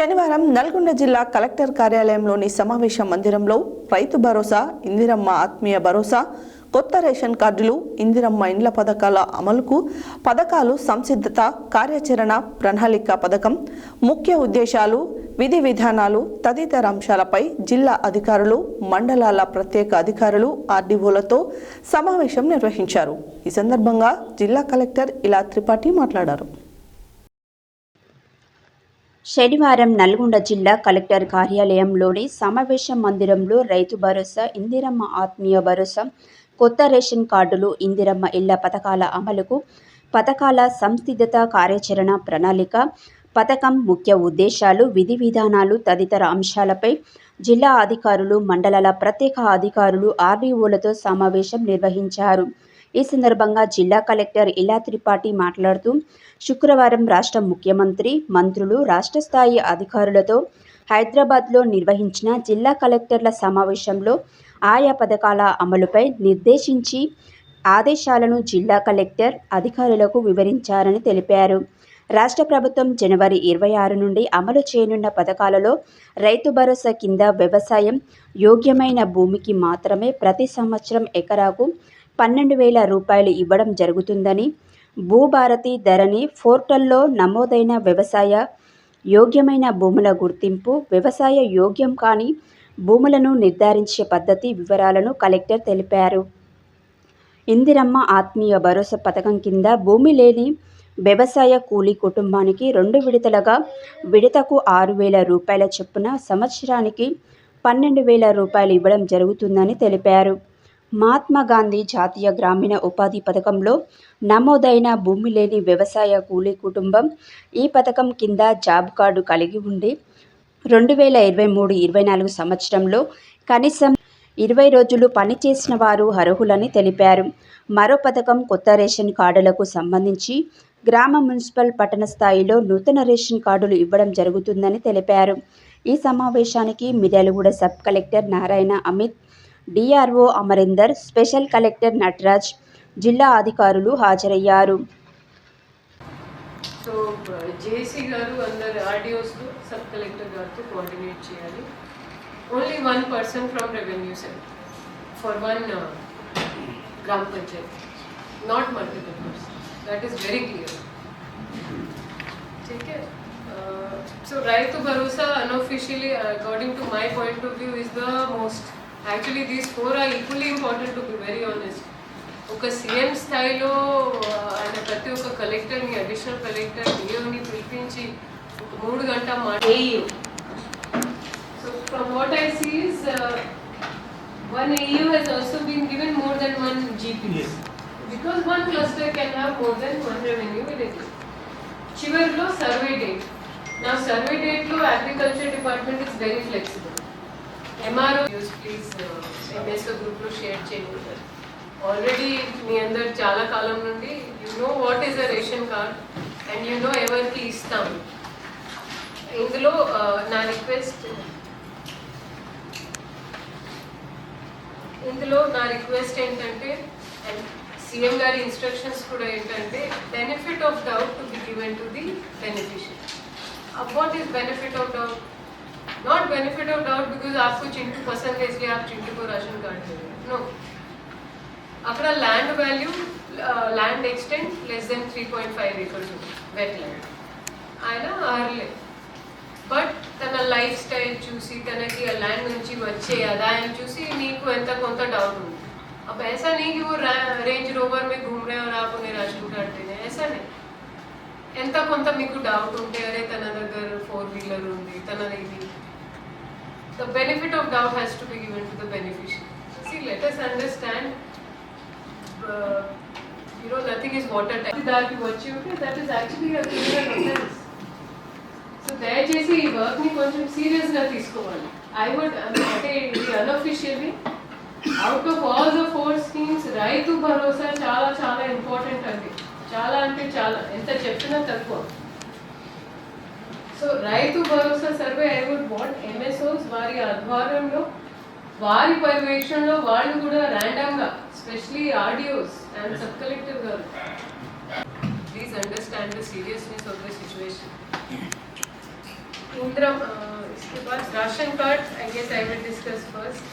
శనివారం నల్గొండ జిల్లా కలెక్టర్ కార్యాలయంలోని సమావేశ మందిరంలో రైతు భరోసా ఇందిరమ్మ ఆత్మీయ భరోసా కొత్త రేషన్ కార్డులు ఇందిరమ్మ ఇండ్ల పథకాల అమలుకు పథకాలు సంసిద్ధత కార్యాచరణ ప్రణాళిక పథకం ముఖ్య ఉద్దేశాలు విధి విధానాలు తదితర అంశాలపై జిల్లా అధికారులు మండలాల ప్రత్యేక అధికారులు ఆర్డీఓలతో సమావేశం నిర్వహించారు. ఈ సందర్భంగా జిల్లా కలెక్టర్ ఇలా త్రిపాఠి మాట్లాడారు. శనివారం నల్గొండ జిల్లా కలెక్టర్ కార్యాలయంలోని సమావేశ మందిరంలో రైతు భరోసా ఇందిరమ్మ ఆత్మీయ భరోసా కొత్త రేషన్ కార్డులు ఇందిరమ్మ ఇళ్ళ పథకాల అమలుకు పథకాల సంసిద్ధత కార్యాచరణ ప్రణాళిక పథకం ముఖ్య ఉద్దేశాలు విధి విధానాలు తదితర అంశాలపై జిల్లా అధికారులు మండలాల ప్రత్యేక అధికారులు ఆర్డీఓలతో సమావేశం నిర్వహించారు. ఈ సందర్భంగా జిల్లా కలెక్టర్ ఇలా త్రిపాఠి మాట్లాడుతూ శుక్రవారం రాష్ట్ర ముఖ్యమంత్రి మంత్రులు రాష్ట్ర స్థాయి అధికారులతో హైదరాబాద్లో నిర్వహించిన జిల్లా కలెక్టర్ల సమావేశంలో ఆయా పథకాల అమలుపై నిర్దేశించి ఆదేశాలను జిల్లా కలెక్టర్ అధికారులకు వివరించారని తెలిపారు. రాష్ట్ర ప్రభుత్వం జనవరి ఇరవై ఆరు నుండి అమలు చేయనున్న పథకాలలో రైతు భరోసా కింద వ్యవసాయం యోగ్యమైన భూమికి మాత్రమే ప్రతి సంవత్సరం ఎకరాకు పన్నెండు వేల రూపాయలు ఇవ్వడం జరుగుతుందని భూభారతి ధరణి పోర్టల్లో నమోదైన వ్యవసాయ యోగ్యమైన భూముల గుర్తింపు వ్యవసాయ యోగ్యం కాని భూములను నిర్ధారించే పద్ధతి వివరాలను కలెక్టర్ తెలిపారు. ఇందిరమ్మ ఆత్మీయ భరోసా పథకం కింద భూమి లేని వ్యవసాయ కూలీ కుటుంబానికి రెండు విడతలుగా విడతకు ఆరు వేల రూపాయల చొప్పున సంవత్సరానికి పన్నెండు వేల రూపాయలు ఇవ్వడం జరుగుతుందని తెలిపారు. మహాత్మా గాంధీ జాతీయ గ్రామీణ ఉపాధి పథకంలో నమోదైన భూమి లేని వ్యవసాయ కూలీ కుటుంబం ఈ పథకం కింద జాబ్ కార్డు కలిగి ఉండి రెండు వేల ఇరవై మూడు ఇరవై నాలుగు సంవత్సరంలో కనీసం ఇరవై రోజులు పనిచేసిన వారు అర్హులని తెలిపారు. మరో పథకం కొత్త రేషన్ కార్డులకు సంబంధించి గ్రామ మున్సిపల్ పట్టణ స్థాయిలో నూతన రేషన్ కార్డులు ఇవ్వడం జరుగుతుందని తెలిపారు. ఈ సమావేశానికి Miryalaguda sub collector Narayana Amit DRO Amarinder special collector Nataraj జిల్లా అధికారులు హాజరయ్యారు సో జేసీ గారు అందరు ఆర్డిఓస్తో సబ్ కలెక్టర్ గారితో కోఆర్డినేట్ చేయాలి only one person from revenue cell for one గ్రామ panchayat not multiple person that is very clear ठीक है so Rythu Bharosa unofficially according to my point of view is the most actually these four are equally important to be very honest. ఒక CM స్థాయిలో ఆయన ప్రతి ఒక్క కలెక్టర్ని additional collector డిఓని పిలిపించి ఒక మూడు గంట మాట so from what I sees one AU he's also been given more than one GP because one cluster can have more than one revenue village చివరిలో సర్వే డేట్ నా సర్వే డేట్లో agriculture department is very flexible MRO please MSO గ్రూప్లో share చేయండి. Already మీ అందరు చాలా కాలం నుండి you know what is a ration card and you know ఎవరికి ఇస్తాం. ఇందులో uh, నా రిక్వెస్ట్ ఇందులో నా రిక్వెస్ట్ ఏంటంటే అండ్ సీఎం గారి ఇన్స్ట్రక్షన్స్ కూడా ఏంటంటే benefit of doubt to be given to the beneficiary अब what benefit of doubt doubt not benefit of doubt because आपको चिंटू पसंद है इसलिए आप चिंटू को राशन कार्ड दे रहे हो नो అక్కడ land value land extent less than three point five acres wet land ఆయన అర్లే బట్ తన లైఫ్ స్టైల్ చూసి తనకి ఆ ల్యాండ్ నుంచి వచ్చే ఆదాయం చూసి నీకు ఎంత కొంత డౌట్ ఉంది अब ऐसा नहीं कि वो रेंज रोवर में घूम रहे हैं और आप उन्हें राशन कार्ड दे रहे हैं ऐसा नहीं ఎంత కొంత మీకు డౌట్ ఉంటే అరే తన దగ్గర ఫోర్ వీలర్ ఉంది తనది ఇది the benefit of doubt has to be given to the beneficiary see let us understand you know nothing is water type దానికి వచ్చి ఉంటే that is actually a criminal offence so దయచేసి ఈ వర్క్ని కొంచెం సీరియస్గా తీసుకోవాలి ఐ వుడ్ అంటే ఇది unofficially out of all the four schemes Rythu Bharosa చాలా చాలా ఇంపార్టెంట్ అండి. చాలా అంటే చాలా. ఎంత చెప్పినా తక్కువ. So Rythu Bharosa survey I would want MSOs వారి ఆధ్వర్యంలో వారి పర్యవేక్షణలో వాళ్ళు కూడా random గా specially audios and sub collector గారు please understand the seriousness of the situation Indira इसके बाद ration card I guess I will discuss first